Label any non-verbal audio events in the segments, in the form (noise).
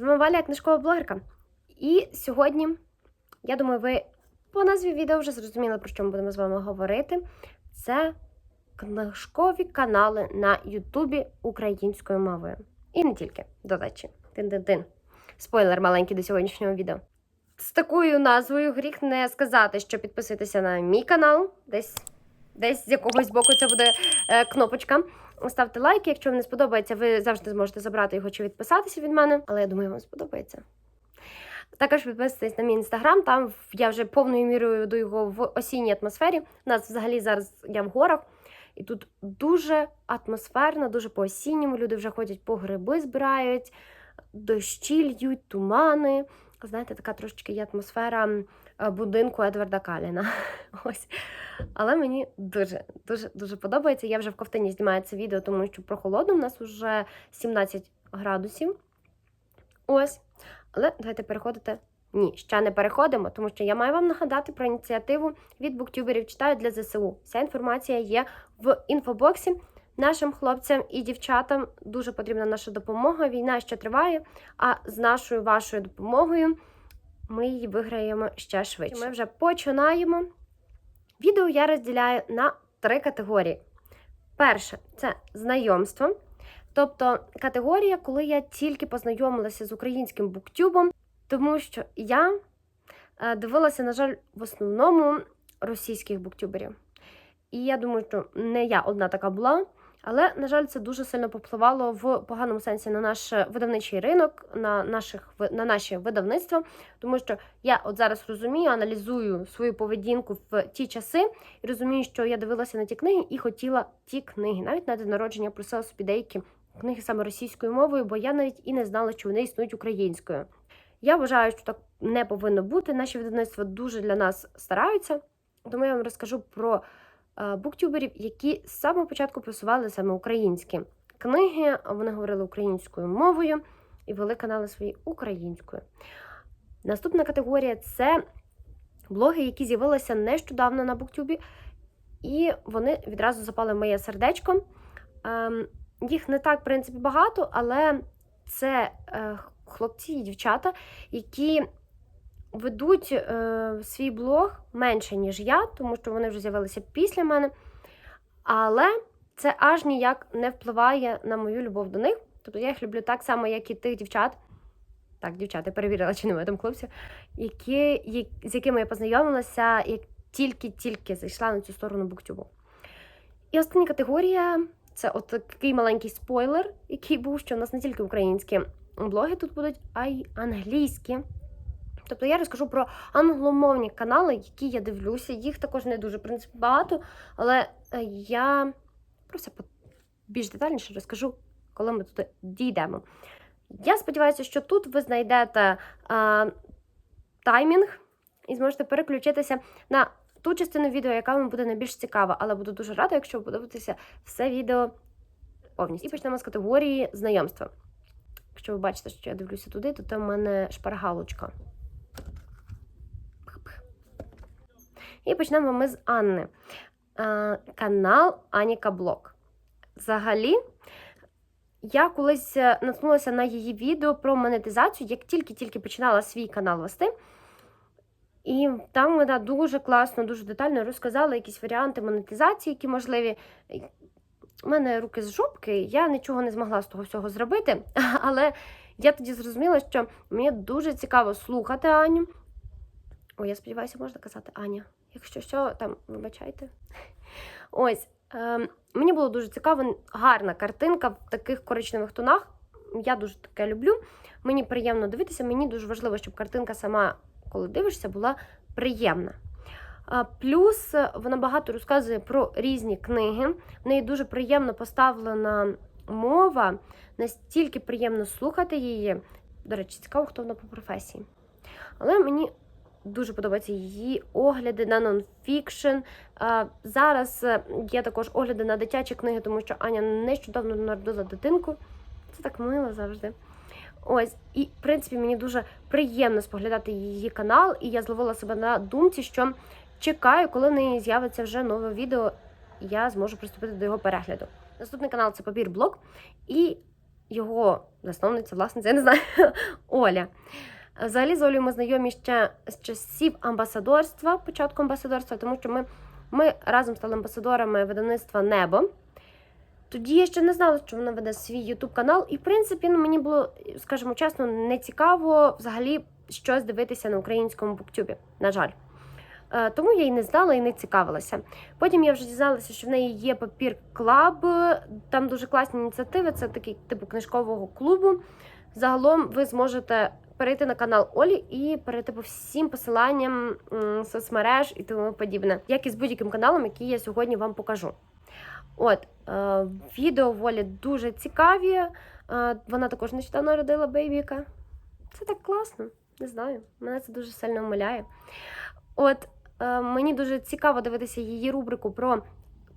З вами Валя, книжкова блогерка. І сьогодні, я думаю, ви по назві відео вже зрозуміли, про що ми будемо з вами говорити. Це книжкові канали на Ютубі українською мовою. І не тільки, до речі. Тин-тин-тин. Спойлер маленький до сьогоднішнього відео. З такою назвою гріх не сказати, що підписуйтеся на мій канал. Десь, десь з якогось боку це буде е, кнопочка. Ставте лайки, якщо вам не сподобається, ви завжди зможете забрати його чи відписатися від мене, але я думаю, вам сподобається. Також підписуйтесь на мій інстаграм, там я вже повною мірою до його в осінній атмосфері. У нас взагалі зараз я в горах, і тут дуже атмосферно, дуже по-осінньому. Люди вже ходять по гриби, збирають, дощі льють, тумани. Знаєте, така трошечки є атмосфера будинку Едварда Каліна. (laughs) Ось. Але мені дуже, дуже, дуже подобається. Я вже в ковтині знімаю це відео, тому що прохолодно. У нас вже 17 градусів. Ось. Але давайте переходити. Ні, ще не переходимо, тому що я маю вам нагадати про ініціативу від буктюберів читаю для ЗСУ. Вся інформація є в інфобоксі. Нашим хлопцям і дівчатам дуже потрібна наша допомога. Війна ще триває, а з нашою вашою допомогою ми її виграємо ще швидше. Ми вже починаємо. Відео я розділяю на три категорії. Перше це знайомство. Тобто категорія, коли я тільки познайомилася з українським буктюбом, тому що я е, дивилася, на жаль, в основному російських буктюберів. І я думаю, що не я одна така була. Але, на жаль, це дуже сильно попливало в поганому сенсі на наш видавничий ринок, на наших на наші видавництва. Тому що я от зараз розумію, аналізую свою поведінку в ті часи і розумію, що я дивилася на ті книги і хотіла ті книги. Навіть на день народження просила собі деякі книги саме російською мовою, бо я навіть і не знала, що вони існують українською. Я вважаю, що так не повинно бути. Наші видавництва дуже для нас стараються. Тому я вам розкажу про буктюберів, які з самого початку просували саме українські книги. Вони говорили українською мовою і вели канали свої українською. Наступна категорія це блоги, які з'явилися нещодавно на буктюбі, і вони відразу запали моє сердечко. Їх не так, в принципі, багато, але це е, хлопці і дівчата, які ведуть е, свій блог менше, ніж я, тому що вони вже з'явилися після мене. Але це аж ніяк не впливає на мою любов до них. Тобто я їх люблю так само, як і тих дівчат. Так, дівчата, перевірила, чи немає там хлопців, які, з якими я познайомилася, як тільки-тільки зайшла на цю сторону буктюбу. І остання категорія це от такий маленький спойлер, який був, що у нас не тільки українські блоги тут будуть, а й англійські. Тобто я розкажу про англомовні канали, які я дивлюся. Їх також не дуже в принципі, багато, але е, я про це більш детальніше розкажу, коли ми туди дійдемо. Я сподіваюся, що тут ви знайдете а, таймінг і зможете переключитися на ту частину відео, яка вам буде найбільш цікава, але буду дуже рада, якщо ви подивитеся все відео повністю. І почнемо з категорії знайомства. Якщо ви бачите, що я дивлюся туди, то там в мене шпаргалочка. І почнемо ми з Анни. Канал Аніка Блок. Взагалі, я колись е, наткнулася на її відео про монетизацію, як тільки-тільки починала свій канал вести. І там вона дуже класно, дуже детально розказала якісь варіанти монетизації, які можливі. У мене руки з жопки, я нічого не змогла з того всього зробити. (laughs) Але я тоді зрозуміла, що мені дуже цікаво слухати Аню. Ой, я сподіваюся, можна казати Аня. Якщо що, там, вибачайте. Ось. Е, мені було дуже цікаво, гарна картинка в таких коричневих тонах. Я дуже таке люблю. Мені приємно дивитися, мені дуже важливо, щоб картинка сама, коли дивишся, була приємна. Плюс вона багато розказує про різні книги. В неї дуже приємно поставлена мова, настільки приємно слухати її. До речі, цікаво, хто вона по професії. Але мені дуже подобаються її огляди на нонфікшн. Зараз е, є також огляди на дитячі книги, тому що Аня нещодавно народила дитинку. Це так мило завжди. Ось, і, в принципі, мені дуже приємно споглядати її канал, і я зловила себе на думці, що чекаю, коли в неї з'явиться вже нове відео, я зможу приступити до його перегляду. Наступний канал це Папір Блог. І його засновниця, власниця, я не знаю, (laughs) Оля. Взагалі з Олею ми знайомі ще з часів амбасадорства, початку амбасадорства, тому що ми, ми разом стали амбасадорами видавництва Небо. Тоді я ще не знала, що вона веде свій Ютуб канал, і в принципі ну, мені було, скажімо чесно, не цікаво взагалі щось дивитися на українському буктюбі, на жаль. Е, Тому я й не знала і не цікавилася. Потім я вже дізналася, що в неї є папір клаб, там дуже класні ініціативи, це такий типу книжкового клубу. Загалом ви зможете перейти на канал Олі і перейти по всім посиланням соцмереж і тому подібне, як і з будь-яким каналом, який я сьогодні вам покажу. От, е, відео Волі дуже цікаві. Е, вона також нещодавно родила бейбіка. Це так класно, не знаю. Мене це дуже сильно вмиляє. От, е, мені дуже цікаво дивитися її рубрику про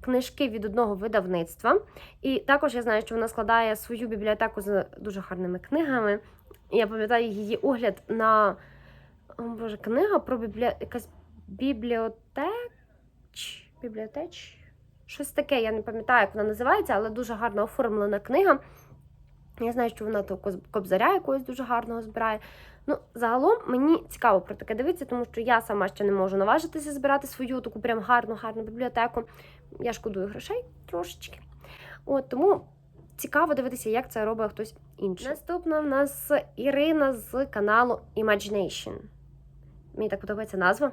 книжки від одного видавництва. І також я знаю, що вона складає свою бібліотеку з дуже гарними книгами. Я пам'ятаю її огляд на о, Боже, книга про біблі... якась бібліотеч. Бібліотеч. Щось таке, я не пам'ятаю, як вона називається, але дуже гарно оформлена книга. Я знаю, що вона то кобзаря якогось дуже гарного збирає. Ну, загалом мені цікаво про таке дивитися, тому що я сама ще не можу наважитися збирати свою таку прям гарну, гарну бібліотеку. Я шкодую грошей трошечки. От тому цікаво дивитися, як це робить хтось інший. Наступна в нас Ірина з каналу Imagination. Мені так подобається назва.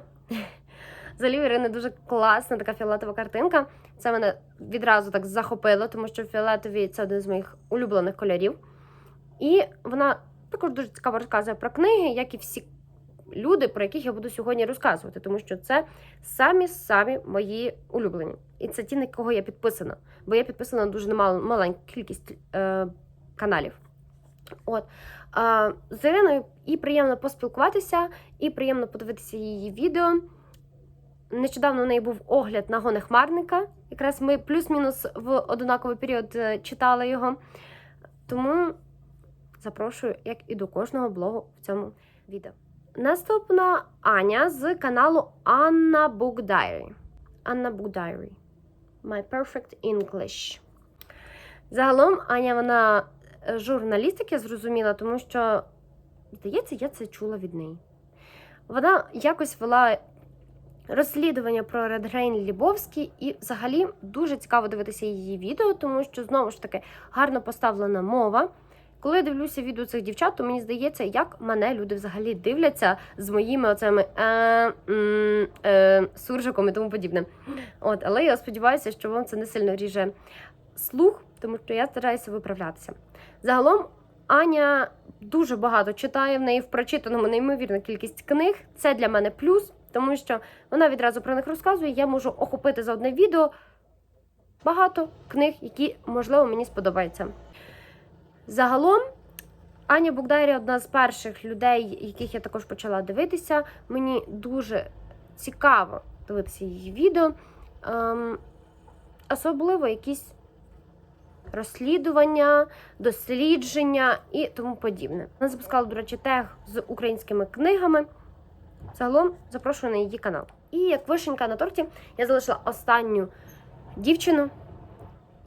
Взагалі, у Ірини дуже класна така фіолетова картинка. Це мене відразу так захопило, тому що фіолетові це один з моїх улюблених кольорів. І вона також дуже цікаво розказує про книги, як і всі люди, про яких я буду сьогодні розказувати, тому що це самі-самі мої улюблені. І це ті, на кого я підписана. Бо я підписана на дуже маленьку кількість е, каналів. От. А, з Іриною і приємно поспілкуватися, і приємно подивитися її відео. Нещодавно у неї був огляд на гони хмарника. Якраз ми плюс-мінус в однаковий період е, читали його. Тому запрошую, як і до кожного блогу в цьому відео. Наступна Аня з каналу Anna Book Diary. Anna Book Diary. My Perfect English. Загалом Аня, вона е, журналіст, як я зрозуміла, тому що, здається, я це чула від неї. Вона якось вела розслідування про Редгрейн Лібовський, і взагалі дуже цікаво дивитися її відео, тому що знову ж таки гарно поставлена мова. Коли я дивлюся відео цих дівчат, то мені здається, як мене люди взагалі дивляться з моїми оцими е, е, суржиком і тому подібне. От, але я сподіваюся, що вам це не сильно ріже слух, тому що я стараюся виправлятися. Загалом Аня дуже багато читає в неї в прочитаному неймовірна кількість книг. Це для мене плюс, тому що вона відразу про них розказує. Я можу охопити за одне відео багато книг, які, можливо, мені сподобаються. Загалом, Аня Богдайрі одна з перших людей, яких я також почала дивитися. Мені дуже цікаво дивитися її відео. Ем, особливо якісь розслідування, дослідження і тому подібне. Вона запускала, до речі, тег з українськими книгами. Загалом запрошую на її канал. І як вишенька на торті, я залишила останню дівчину.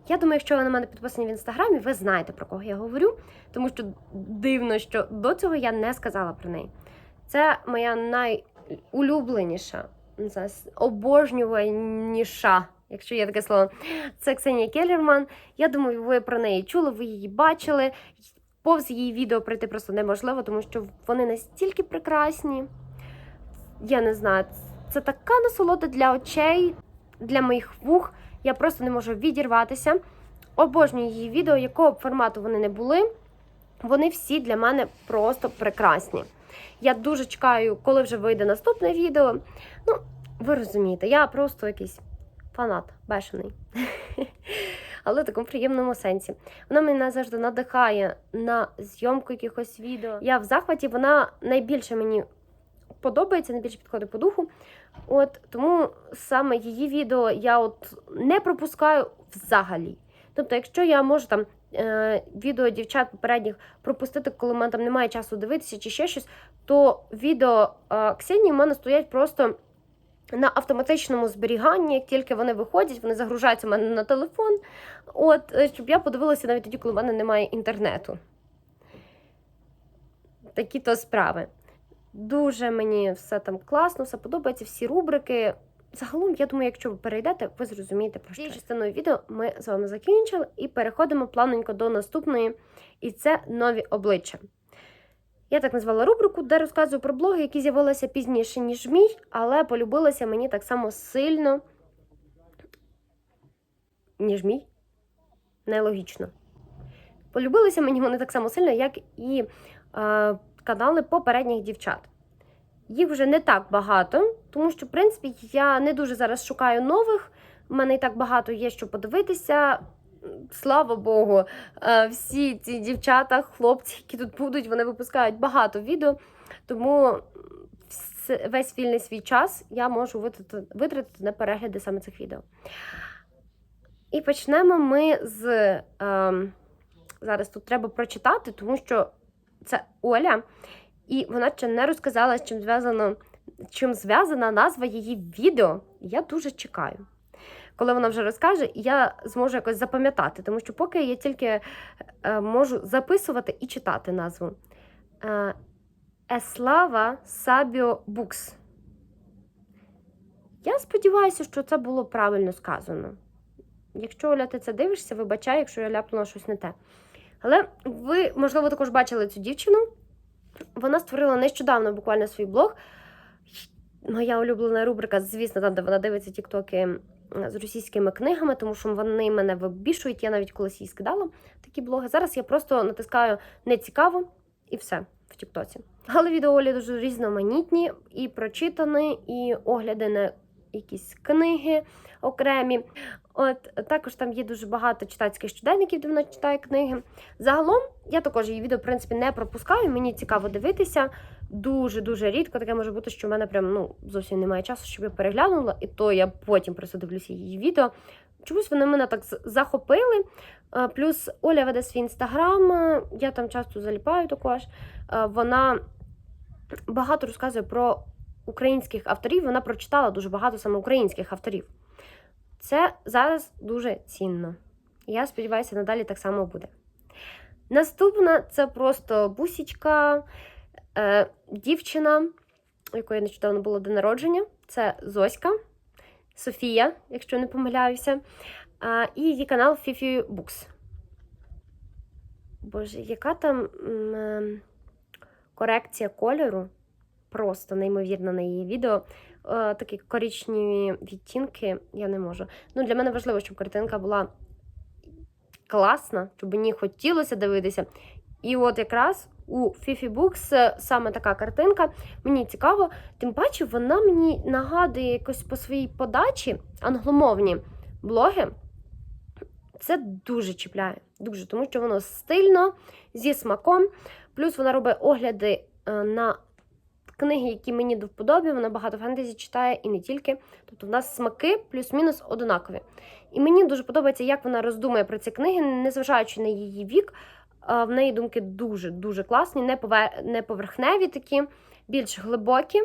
Я думаю, якщо ви на мене підписані в інстаграмі, ви знаєте про кого я говорю, тому що дивно, що до цього я не сказала про неї. Це моя найулюбленіша, обожнюваніша, якщо є таке слово. Це Ксенія Келлерман. Я думаю, ви про неї чули, ви її бачили. Повз її відео пройти просто неможливо, тому що вони настільки прекрасні. Я не знаю, це така насолода для очей, для моїх вух. Я просто не можу відірватися. Обожнюю її відео, якого б формату вони не були. Вони всі для мене просто прекрасні. Я дуже чекаю, коли вже вийде наступне відео. Ну, ви розумієте, я просто якийсь фанат бешений. (laughs) Але в такому приємному сенсі. Вона мене завжди надихає на зйомку якихось відео. Я в захваті, вона найбільше мені подобається, найбільше підходить по духу. От тому саме її відео я от не пропускаю взагалі. Тобто, якщо я можу там е, відео дівчат попередніх пропустити, коли в мене там немає часу дивитися чи ще щось, то відео е, Ксенії в мене стоять просто на автоматичному зберіганні, як тільки вони виходять, вони загружаються в мене на телефон. От, е, щоб я подивилася навіть тоді, коли в мене немає інтернету. Такі то справи. Дуже мені все там класно, все подобається, всі рубрики. Загалом, я думаю, якщо ви перейдете, ви зрозумієте про що. Цією частиною відео ми з вами закінчили і переходимо плавненько до наступної, і це нові обличчя. Я так назвала рубрику, де розказую про блоги, які з'явилися пізніше, ніж мій, але полюбилися мені так само сильно, ніж мій. Нелогічно. Полюбилися мені вони так само сильно, як і е, канали попередніх дівчат. Їх вже не так багато, тому що, в принципі, я не дуже зараз шукаю нових. У мене і так багато є що подивитися. Слава Богу, е, всі ці дівчата, хлопці, які тут будуть, вони випускають багато відео. Тому весь вільний свій час я можу витратити, на перегляди саме цих відео. І почнемо ми з. Е, зараз тут треба прочитати, тому що це Оля, і вона ще не розказала, з чим зв'язано, чим зв'язана назва її відео. Я дуже чекаю. Коли вона вже розкаже, я зможу якось запам'ятати, тому що поки я тільки е, можу записувати і читати назву. Е, Еслава Сабіо Букс. Я сподіваюся, що це було правильно сказано. Якщо Оля, ти це дивишся, вибачай, якщо я ляпнула щось не те. Але ви, можливо, також бачили цю дівчину. Вона створила нещодавно буквально свій блог. Моя улюблена рубрика, звісно, там, де вона дивиться тіктоки з російськими книгами, тому що вони мене вибішують. Я навіть колись їй скидала такі блоги. Зараз я просто натискаю не цікаво і все в Тіктоці. Але відеоолі дуже різноманітні, і прочитані, і огляди на якісь книги окремі. От також там є дуже багато читацьких щоденників, де вона читає книги. Загалом я також її відео, в принципі, не пропускаю. Мені цікаво дивитися. Дуже дуже рідко таке може бути, що в мене прям ну зовсім немає часу, щоб я переглянула, і то я потім просто дивлюся її відео. Чомусь вони мене так захопили. Плюс Оля веде свій інстаграм, я там часто заліпаю також. Вона багато розказує про українських авторів. Вона прочитала дуже багато саме українських авторів. Це зараз дуже цінно. Я сподіваюся, надалі так само буде. Наступна це просто бусічка, е, дівчина, якої нещодавно було день народження. Це Зоська, Софія, якщо не помиляюся, е, і її канал Fifi Books. Боже, яка там е, корекція кольору? Просто неймовірна на її відео. Е, такі коричневі відтінки я не можу. Ну, для мене важливо, щоб картинка була класна, щоб мені хотілося дивитися. І от якраз у Fifi Books е, саме така картинка. Мені цікаво, тим паче вона мені нагадує якось по своїй подачі англомовні блоги. Це дуже чіпляє, дуже, тому що воно стильно, зі смаком. Плюс вона робить огляди е, на книги, які мені до вподоби. Вона багато фентезі читає і не тільки. Тобто в нас смаки плюс-мінус однакові. І мені дуже подобається, як вона роздумує про ці книги, незважаючи на її вік. В неї думки дуже-дуже класні, не не поверхневі такі, більш глибокі.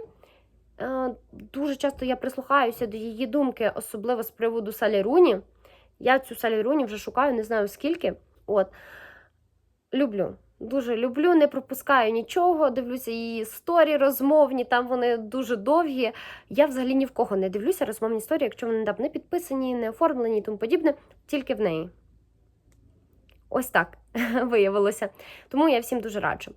Дуже часто я прислухаюся до її думки, особливо з приводу Салі Руні. Я цю Салі Руні вже шукаю, не знаю скільки. От. Люблю. Дуже люблю, не пропускаю нічого. Дивлюся її сторі розмовні, там вони дуже довгі. Я взагалі ні в кого не дивлюся розмовні історії, якщо вони там не підписані, не оформлені і тому подібне, тільки в неї. Ось так (laughs) виявилося. Тому я всім дуже раджу.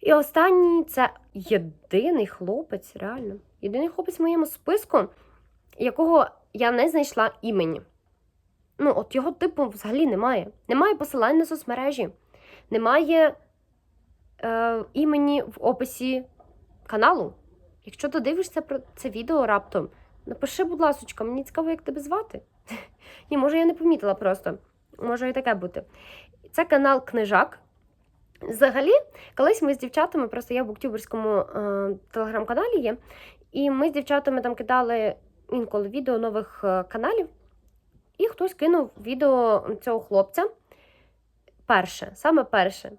І останній це єдиний хлопець, реально. Єдиний хлопець в моєму списку, якого я не знайшла імені. Ну, от його типу взагалі немає. Немає посилань на соцмережі, немає е, імені в описі каналу. Якщо ти дивишся про це відео раптом, напиши, будь ласочка, мені цікаво, як тебе звати. (laughs) Ні, може, я не помітила просто. Може і таке бути. Це канал Книжак. Взагалі, колись ми з дівчатами, просто я в буктюберському е, телеграм-каналі є, і ми з дівчатами там кидали інколи відео нових е, каналів, і хтось кинув відео цього хлопця. Перше, саме перше.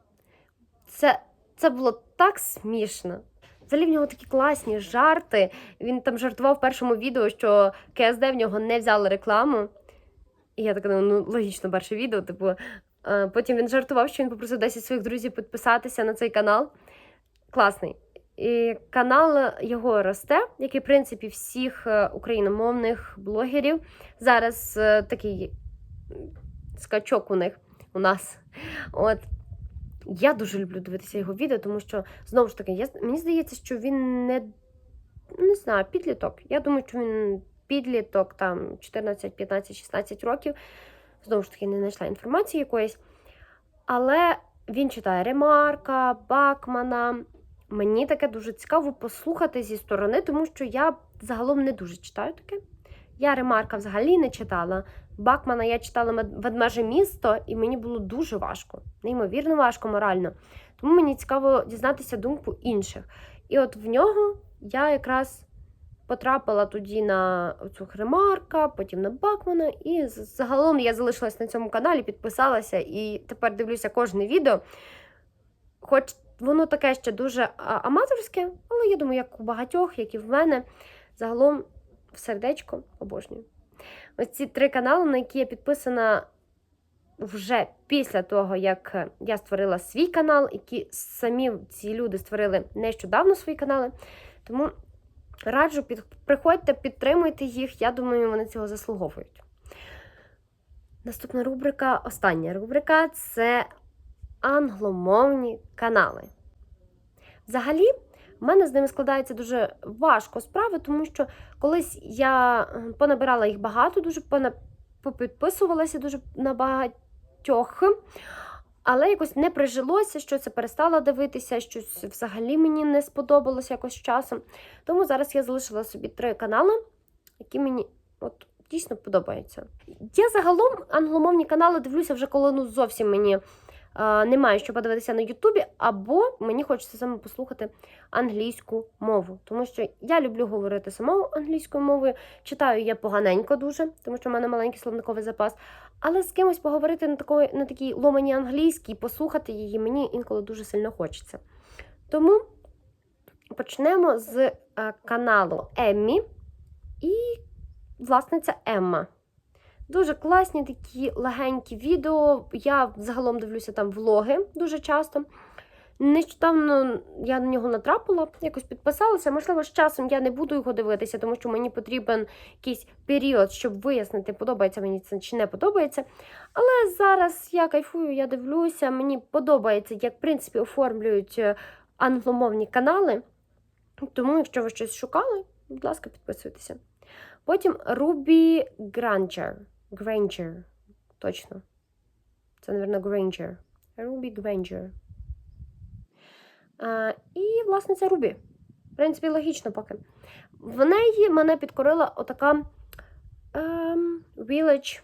Це, це було так смішно. Взагалі в нього такі класні жарти. Він там жартував в першому відео, що КСД в нього не взяли рекламу. І я така, ну логічно, перше відео. Типу, Е, потім він жартував, що він попросив 10 своїх друзів підписатися на цей канал. Класний. І канал його росте, як і в принципі всіх е, україномовних блогерів. Зараз е, такий скачок у них у нас. От. Я дуже люблю дивитися його відео, тому що, знову ж таки, я, мені здається, що він не не знаю, підліток. Я думаю, що він підліток там 14, 15, 16 років. Знову ж таки, не знайшла інформації якоїсь. Але він читає Ремарка, Бакмана. Мені таке дуже цікаво послухати зі сторони, тому що я загалом не дуже читаю таке. Я Ремарка взагалі не читала. Бакмана я читала ведмеже місто, і мені було дуже важко, неймовірно важко морально. Тому мені цікаво дізнатися думку інших. І от в нього я якраз потрапила тоді на цю Ремарка, потім на Бакмана, і загалом я залишилась на цьому каналі, підписалася і тепер дивлюся кожне відео. Хоч воно таке ще дуже аматорське, але я думаю, як у багатьох, як і в мене, загалом сердечко обожнюю. Ось ці три канали, на які я підписана вже після того, як я створила свій канал, які самі ці люди створили нещодавно свої канали. Тому раджу, під... приходьте, підтримуйте їх, я думаю, вони цього заслуговують. Наступна рубрика, остання рубрика це англомовні канали. Взагалі, в мене з ними складається дуже важко справи, тому що колись я понабирала їх багато, дуже попідписувалася дуже на багатьох, але якось не прижилося, що це перестала дивитися, щось взагалі мені не сподобалося якось часом. Тому зараз я залишила собі три канали, які мені от дійсно подобаються. Я загалом англомовні канали дивлюся вже коли ну зовсім мені немає що подивитися на Ютубі, або мені хочеться саме послухати англійську мову. Тому що я люблю говорити самою англійською мовою. Читаю я поганенько дуже, тому що в мене маленький словниковий запас. Але з кимось поговорити на такої, на такій ломаній англійській, послухати її мені інколи дуже сильно хочеться. Тому почнемо з е, каналу Еммі і власниця Емма. Дуже класні такі легенькі відео. Я загалом дивлюся там влоги дуже часто. Нещодавно я на нього натрапила, якось підписалася. Можливо, з часом я не буду його дивитися, тому що мені потрібен якийсь період, щоб вияснити, подобається мені це чи не подобається. Але зараз я кайфую, я дивлюся, мені подобається, як в принципі оформлюють е, англомовні канали. Тому, якщо ви щось шукали, будь ласка, підписуйтеся. Потім Ruby Granger. Granger. Точно. Це, мабуть. Ruby Granger. А, І, власне, це Ruby. В принципі, логічно поки. В неї мене підкорила отака ем, village,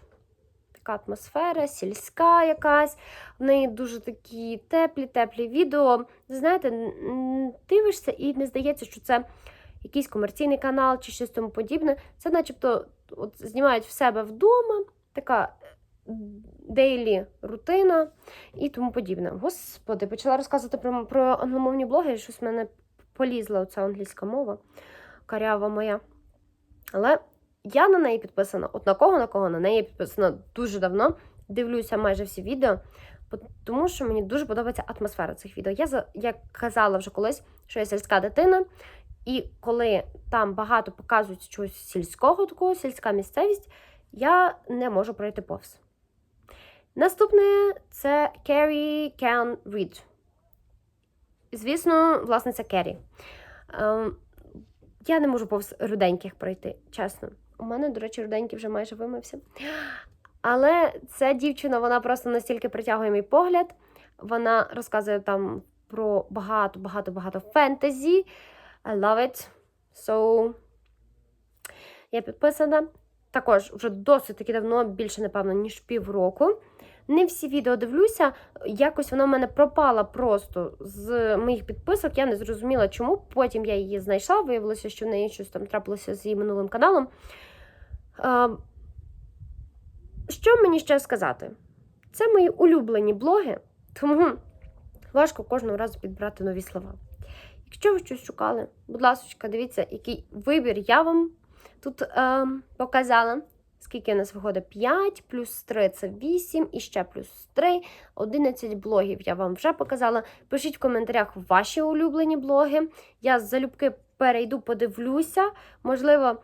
така атмосфера, сільська якась. В неї дуже такі теплі-теплі відео. Знаєте, дивишся і не здається, що це якийсь комерційний канал чи щось тому подібне. Це начебто от знімають в себе вдома, така дейлі рутина і тому подібне. Господи, почала розказувати про про англомовні блоги, і щось в мене полізла оця англійська мова, карява моя. Але я на неї підписана, от на кого на кого на неї підписана дуже давно. Дивлюся майже всі відео, тому що мені дуже подобається атмосфера цих відео. Я я казала вже колись, що я сільська дитина, і коли там багато показують чогось сільського, такого, сільська місцевість, я не можу пройти повз. Наступне це Carrie Can Read. Звісно, власне, це Керрі. Ем, я не можу повз руденьких пройти, чесно. У мене, до речі, руденький вже майже вимився. Але ця дівчина, вона просто настільки притягує мій погляд. Вона розказує там про багато-багато-багато фентезі. I love it. So, я підписана. Також вже досить таки давно, більше, напевно, ніж півроку. Не всі відео дивлюся, якось вона в мене пропала просто з моїх підписок. Я не зрозуміла, чому. Потім я її знайшла, виявилося, що в неї щось там трапилося з її минулим каналом. Що мені ще сказати? Це мої улюблені блоги, тому важко кожного разу підбирати нові слова. Якщо ви щось шукали, будь ласка, дивіться, який вибір я вам тут е, показала. Скільки у нас виходить? 5, плюс 3 це 8, і ще плюс 3, 11 блогів я вам вже показала. Пишіть в коментарях ваші улюблені блоги. Я залюбки перейду, подивлюся. Можливо,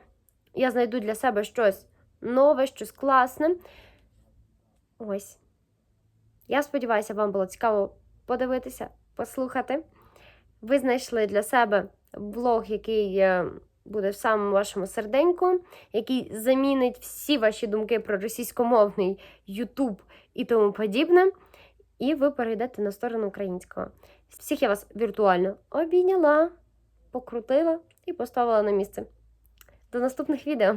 я знайду для себе щось нове, щось класне. Ось. Я сподіваюся, вам було цікаво подивитися, послухати. Ви знайшли для себе блог, який е, буде в самому вашому серденьку, який замінить всі ваші думки про російськомовний YouTube і тому подібне. І ви перейдете на сторону українського. Всіх я вас віртуально обійняла, покрутила і поставила на місце. До наступних відео!